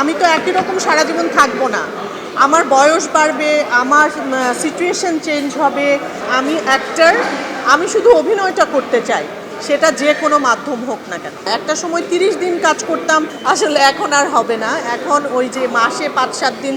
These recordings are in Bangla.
আমি তো একই রকম সারা জীবন থাকব না। আমার বয়স বাড়বে, আমার সিচুয়েশন চেঞ্জ হবে, আমি অ্যাক্টার আমি শুধু অভিনয়টা করতে চাই, সেটা যে কোনো মাধ্যম হোক না কেন। একটা সময় তিরিশ দিন কাজ করতাম, আসলে এখন আর হবে না। এখন ওই যে মাসে পাঁচ, সাত দিন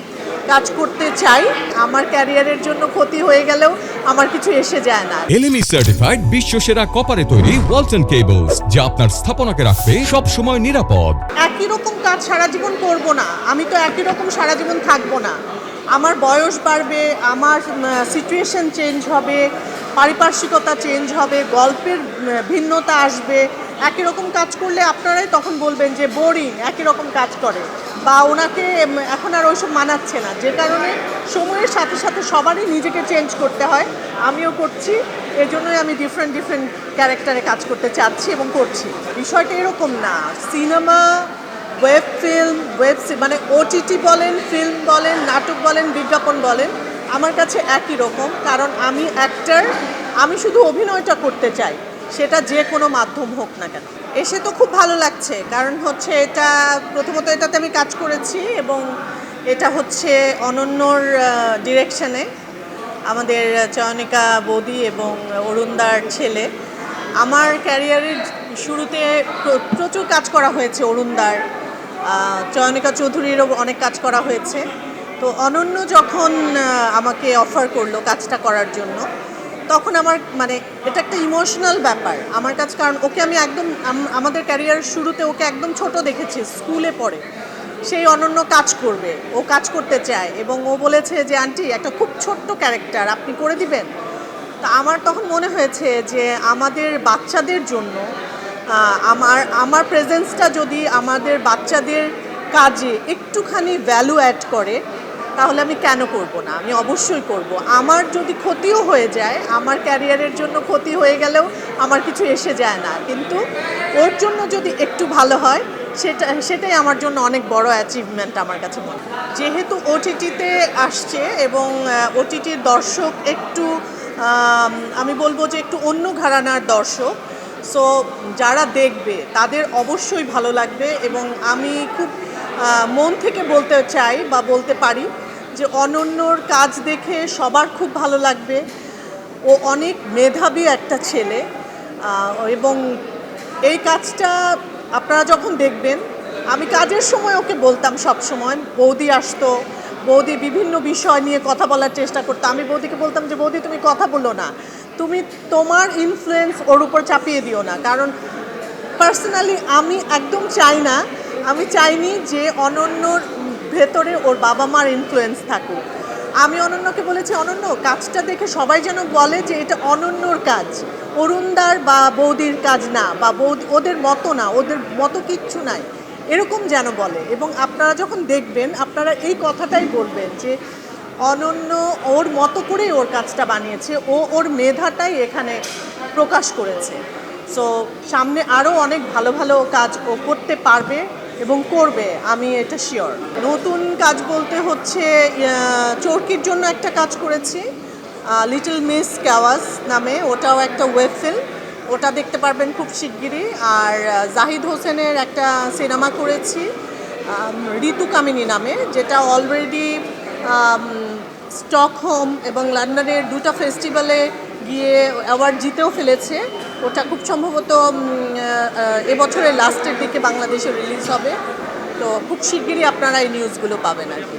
কাজ করতে চাই আমার ক্যারিয়ারের জন্য ক্ষতি হয়ে গেলেও আমার কিছু এসে যায় না। এলএমই সার্টিফাইড বিশ্ব সেরা কপারে তৈরি ওয়ালটন কেবলস যা আপনার স্থাপনাকে রাখবে সব সময় নিরাপদ। একই রকম কাজ সারা জীবন করব না। আমি তো একই রকম সারা জীবন থাকব না। আমার বয়স বাড়বে আমার সিচুয়েশন চেঞ্জ হবে পারিপার্শ্বিকতা চেঞ্জ হবে গল্পের ভিন্নতা আসবে। একই রকম কাজ করলে আপনারাই তখন বলবেন যে বোরিং একই রকম কাজ করে। বা ওনাকে এখন আর ওইসব মানাচ্ছে না। যে কারণে সময়ের সাথে সাথে সবারই নিজেকে চেঞ্জ করতে হয়। আমিও করছি, এজন্যই আমি ডিফারেন্ট ডিফারেন্ট ক্যারেক্টারে কাজ করতে চাচ্ছি এবং করছি। বিষয়টা এরকম না। সিনেমা ওয়েব ফিল্ম ওয়েব মানে ওটিটি বলেন ফিল্ম বলেন, নাটক বলেন, বিজ্ঞাপন বলেন, আমার কাছে একই রকম। কারণ আমি অ্যাক্টার আমি শুধু অভিনয়টা করতে চাই। সেটা যে কোনো মাধ্যম হোক না কেন। এসে তো খুব ভালো লাগছে, কারণ হচ্ছে এটা প্রথমত এটাতে আমি কাজ করেছি এবং এটা হচ্ছে অনন্যর ডিরেকশনে আমাদের চয়নিকা বৌদি এবং অরুণদার ছেলে। আমার ক্যারিয়ারের শুরুতে প্রচুর কাজ করা হয়েছে অরুণদার চয়নিকা চৌধুরীরও অনেক কাজ করা হয়েছে। তো অনন্য যখন আমাকে অফার করল কাজটা করার জন্য তখন আমার মানে এটা একটা ইমোশনাল ব্যাপার আমার কাছে, কারণ ওকে আমি একদম আমাদের ক্যারিয়ারের শুরুতে ওকে একদম ছোট দেখেছি স্কুলে পড়ে। সেই অনন্য কাজ করবে, ও কাজ করতে চায় এবং ও বলেছে যে, আন্টি, একটা খুব ছোট্ট ক্যারেক্টার আপনি করে দিবেন? তা আমার তখন মনে হয়েছে যে, আমাদের বাচ্চাদের জন্য আমার আমার প্রেজেন্সটা যদি আমাদের বাচ্চাদের কাজে একটুখানি ভ্যালু অ্যাড করে তাহলে আমি কেন করব না? আমি অবশ্যই করব। আমার যদি ক্ষতিও হয়ে যায়, আমার ক্যারিয়ারের জন্য ক্ষতি হয়ে গেলেও আমার কিছু এসে যায় না। কিন্তু ওর জন্য যদি একটু ভালো হয়, সেটা, সেটাই আমার জন্য অনেক বড় অ্যাচিভমেন্ট আমার কাছে মনে হয়। যেহেতু ওটিটিতে আসছে এবং ওটিটির দর্শক একটু, আমি বলব যে একটু অন্য ঘরানার দর্শক। সো যারা দেখবে, তাদের অবশ্যই ভালো লাগবে এবং আমি খুব মন থেকে বলতে চাই বা বলতে পারি যে অনন্যর কাজ দেখে সবার খুব ভালো লাগবে। ও অনেক মেধাবী একটা ছেলে এবং এই কাজটা আপনারা যখন দেখবেন, আমি কাজের সময় ওকে বলতাম সব সময়, বৌদি আসতো, বৌদি বিভিন্ন বিষয় নিয়ে কথা বলার চেষ্টা করতো। আমি বৌদিকে বলতাম যে, বৌদি, তুমি কথা বলো না। তুমি তোমার ইনফ্লুয়েন্স ওর উপর চাপিয়ে দিও না। কারণ পার্সোনালি আমি একদম চাই না। আমি চাইনি যে অনন্যর ভেতরে ওর বাবা মার ইনফ্লুয়েন্স থাকুক। আমি অনন্যকে বলেছি, অনন্য, কাজটা দেখে সবাই যেন বলে যে এটা অনন্যর কাজ। অরুণদার বা বৌদির কাজ না, বা বৌদি, ওদের মতো না, ওদের মতো কিচ্ছু নাই। এরকম যেন বলে। এবং আপনারা যখন দেখবেন, আপনারা এই কথাটাই বলবেন যে অনন্য ওর মতো করেই ওর কাজটা বানিয়েছে, ও ওর মেধাটাই এখানে প্রকাশ করেছে। সো সামনে আরও অনেক ভালো ভালো কাজ ও করতে পারবে। এবং করবে, আমি এটা শিওর নতুন কাজ বলতে হচ্ছে চরকির জন্য একটা কাজ করেছি লিটল মিস ক্যাওয়াস নামে, ওটাও একটা ওয়েব ফিল্ম ওটা দেখতে পারবেন খুব শিগগিরই। আর জাহিদ হোসেনের একটা সিনেমা করেছি ঋতু কামিনী নামে, যেটা অলরেডি স্টকহোম এবং লন্ডনের দুটো ফেস্টিভ্যালে গিয়ে অ্যাওয়ার্ড জিতেও ফেলেছে। ওটা খুব সম্ভবত এবছরের লাস্টের দিকে বাংলাদেশে রিলিজ হবে। তো খুব শিগগিরই আপনারা এই নিউজগুলো পাবেন আর কি।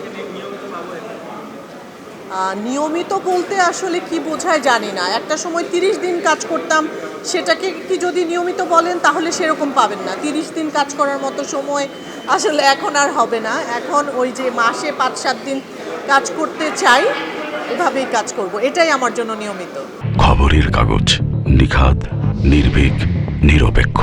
নিয়মিত বলতে আসলে কি বোঝায় জানি না। একটা সময় তিরিশ দিন কাজ করতাম, সেটাকে কি যদি নিয়মিত বলেন তাহলে সেরকম পাবেন না। তিরিশ দিন কাজ করার মতো সময় আসলে এখন আর হবে না। এখন ওই যে মাসে পাঁচ সাত দিন কাজ করতে চাই, এভাবেই কাজ করব। এটাই আমার জন্য নিয়মিত। খবরের কাগজ নিখাত নির্ভীক, নিরপেক্ষ।